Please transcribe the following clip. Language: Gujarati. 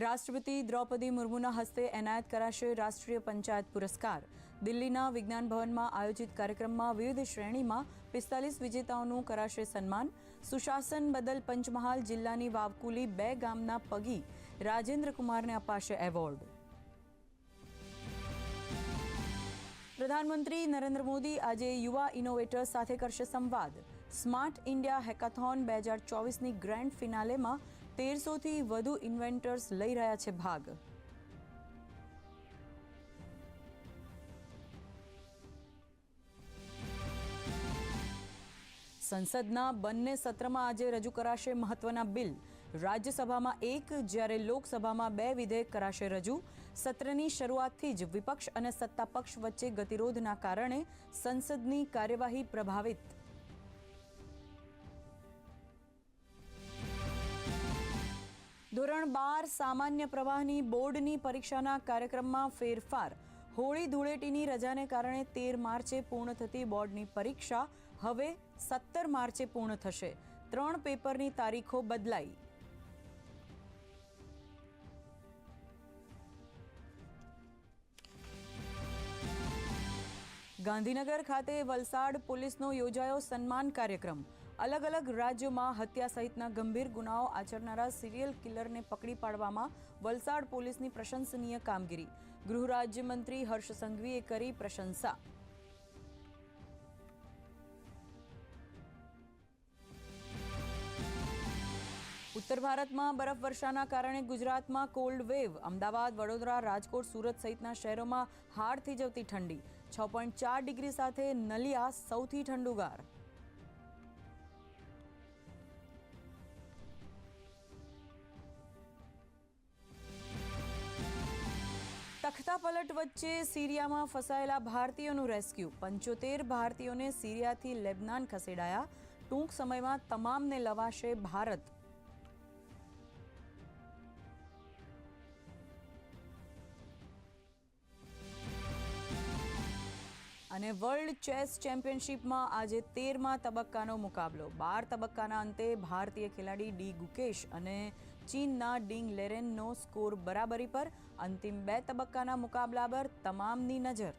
રાષ્ટ્રપતિ દ્રૌપદી મુર્મુના હસ્તે એનાયત કરાશે રાષ્ટ્રીય પંચાયત પુરસ્કાર. દિલ્હીના વિજ્ઞાન ભવનમાં આયોજિત કાર્યક્રમમાં વિવિધ શ્રેણીમાં પિસ્તાલીસ વિજેતાઓનું કરાશે સન્માન. સુશાસન બદલ પંચમહાલ જિલ્લાની વાવકુલી બે ગામના પગી રાજેન્દ્ર કુમારને અપાશે એવોર્ડ. પ્રધાનમંત્રી નરેન્દ્ર મોદી આજે યુવા ઇનોવેટર્સ સાથે કરશે સંવાદ. સ્માર્ટ ઇન્ડિયા હેકાથોન બે હજાર ચોવીસની ગ્રેન્ડ ફિનાલેમાં તેરસોથી વધુ ઇન્વેન્ટર્સ લઈ રહ્યા છે ભાગ. સંસદના બંને સત્રમાં આજે રજૂ કરાશે મહત્વના બિલ. રાજ્યસભામાં એક, જ્યારે લોકસભામાં બે વિધેયક કરાશે રજૂ. સત્રની શરૂઆતથી જ વિપક્ષ અને સત્તાપક્ષ વચ્ચે ગતિરોધના કારણે સંસદની કાર્યવાહી પ્રભાવિત. ધોરણ બાર સામાન્ય પ્રવાહની બોર્ડની પરીક્ષાના કાર્યક્રમમાં ફેરફાર. હોળી ધૂળેટીની રજાને કારણે તેર માર્ચે પૂર્ણ થતી બોર્ડની પરીક્ષા. હવે સત્તર માર્ચે પૂર્ણ થશે. ત્રણ પેપરની તારીખો બદલાઈ. ગાંધીનગર ખાતે વલસાડ પોલીસનો યોજાયો સન્માન કાર્યક્રમ. અલગ અલગ રાજ્યોમાં હત્યા સહિતના ગંભીર ગુનાઓ આચરનારા સિરિયલ કિલરને પકડી પાડવામાં વલસાડ પોલીસની પ્રશંસનીય કામગીરી. ગૃહ રાજ્યમંત્રી હર્ષ સંઘવીએ કરી પ્રશંસા. ઉત્તર ભારતમાં બરફવર્ષાના કારણે ગુજરાતમાં કોલ્ડ વેવ, અમદાવાદ, વડોદરા, રાજકોટ, સુરત સહિતના શહેરોમાં હાડ થઈ જતી ઠંડી. છ પોઈન્ટ ચાર ડિગ્રી સાથે નલિયા સૌથી ઠંડુગાર. તખ્તાપલટ વચ્ચે સિરિયામાં ફસાયેલા ભારતીયોનું રેસ્ક્યુ. પંચોતેર ભારતીયોને સિરિયાથી લેબનાન ખસેડાયા. ટૂંક સમયમાં તમામને લવાશે ભારત. અને વર્લ્ડ ચેસ ચેમ્પિયનશિપમાં આજે તેરમા તબક્કાનો મુકાબલો. બાર તબક્કાના અંતે ભારતીય ખેલાડી ડી ગુકેશ અને ચીનના ડિંગ લેરેનનો સ્કોર બરાબરી પર. અંતિમ બે તબક્કાના મુકાબલા પર તમામની નજર